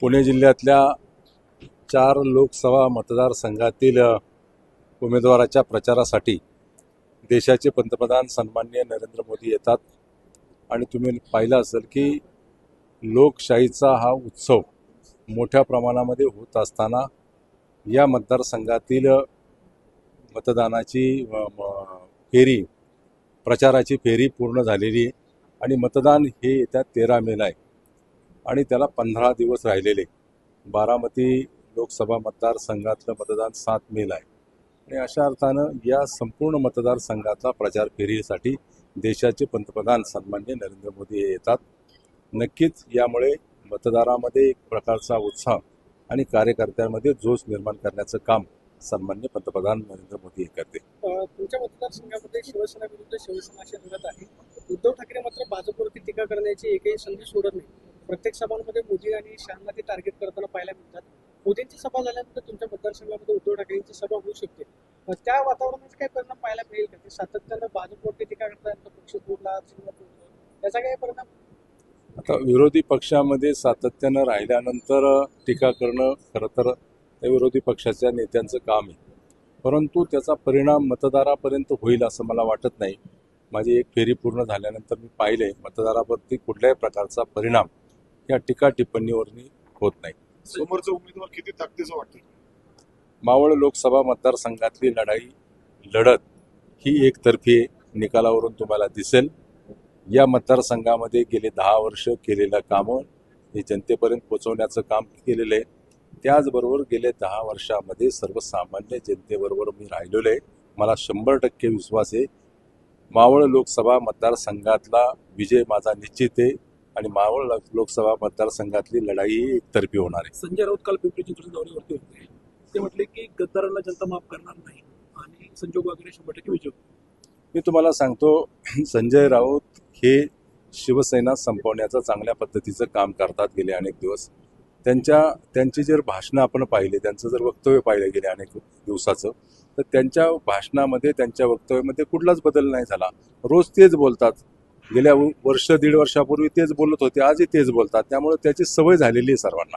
पुणे जिल्ह्यातल्या चार लोकसभा मतदारसंघातील उमेदवाराच्या प्रचारासाठी देशाचे पंतप्रधान सन्माननीय नरेंद्र मोदी येतात. आणि तुम्ही पाहिलं असेल की लोकशाहीचा हा उत्सव मोठ्या प्रमाणामध्ये होत असताना या मतदारसंघातील मतदानाची म- फेरी प्रचाराची फेरी पूर्ण झालेली आहे. आणि मतदान हे येत्या तेरा मेला आहे. आणि त्याला पंधरा दिवस राहिलेले. बारामती लोकसभा मतदारसंघातलं मतदान सात मेला आहे. आणि अशा अर्थानं या संपूर्ण मतदारसंघातला प्रचार फेरीसाठी देशाचे पंतप्रधान सन्मान्य नरेंद्र मोदी हे येतात. नक्कीच यामुळे मतदारामध्ये एक प्रकारचा उत्साह आणि कार्यकर्त्यांमध्ये जोश निर्माण करण्याचं काम सन्मान्य पंतप्रधान नरेंद्र मोदी हे करते. तुमच्या मतदारसंघामध्ये शिवसेना विरुद्ध शिवसेना लढत आहे. उद्धव ठाकरे मात्र भाजपवरती टीका करण्याची एकही संधी सोडत नाही. प्रत्येक सभांमध्ये मोदी आणि शहांना ते टार्गेट करताना पाहायला मिळतात. मोदींची सभा झाल्यानंतर तुमच्या मतदारसंघामध्ये उद्धव ठाकरेंची सभा होऊ शकते. त्या वातावरणाचा काय परिणाम पाहायला मिळेल का? ते सातत्यानं भाजपवरती टीका करतात पक्ष तोडला त्याचा काय परिणाम? आता विरोधी पक्षामध्ये सातत्यानं राहिल्यानंतर टीका करणं खरं तर त्या विरोधी पक्षाच्या नेत्यांचं काम आहे. परंतु त्याचा परिणाम मतदारापर्यंत होईल असं मला वाटत नाही. माझी एक फेरी पूर्ण झाल्यानंतर मी पाहिले मतदारावरती कुठल्याही प्रकारचा परिणाम. या टीका टिप्पणीवरनी होत नाही. समोरचा उमेदवार किती ताकदीचा वाटतं मावळ लोकसभा मतदारसंघातली लढाई लढत ही एकतर्फी. निकालावरून तुम्हाला दिसेल. या मतदारसंघामध्ये गेले दहा वर्ष केलेलं कामं हे जनतेपर्यंत पोहोचवण्याचं काम केलेलं आहे. त्याचबरोबर गेले दहा वर्षामध्ये सर्वसामान्य जनतेबरोबर मी राहिलेलो आहे. मला शंभर टक्के विश्वास आहे. मावळ लोकसभा मतदारसंघातला विजय माझा निश्चित आहे. आणि मावळ लोकसभा मतदारसंघातली लढाई एकतर्फी होणार आहे. संजय राऊत काल पिंपरी चिंचवड दौऱ्यावरती होते. ते म्हटले की गद्दारांना जनता माफ करणार नाही आणि संजोग वगैरे शंभर टक्के विजय. मी तुम्हाला सांगतो संजय राऊत हे शिवसेना संपवण्याचं चांगल्या पद्धतीचं काम करतात गेले अनेक दिवस. त्यांच्या त्यांची जर भाषणं आपण पाहिले त्यांचं जर वक्तव्य पाहिलं गेले अनेक दिवसाचं तर त्यांच्या भाषणामध्ये त्यांच्या वक्तव्यामध्ये कुठलाच बदल नाही झाला. रोज तेच बोलतात. गेल्या व- वर्ष दीड वर्षापूर्वी तेच बोलत होते. आजही तेच बोलतात. त्यामुळे त्याची सवय झालेली आहे सर्वांना.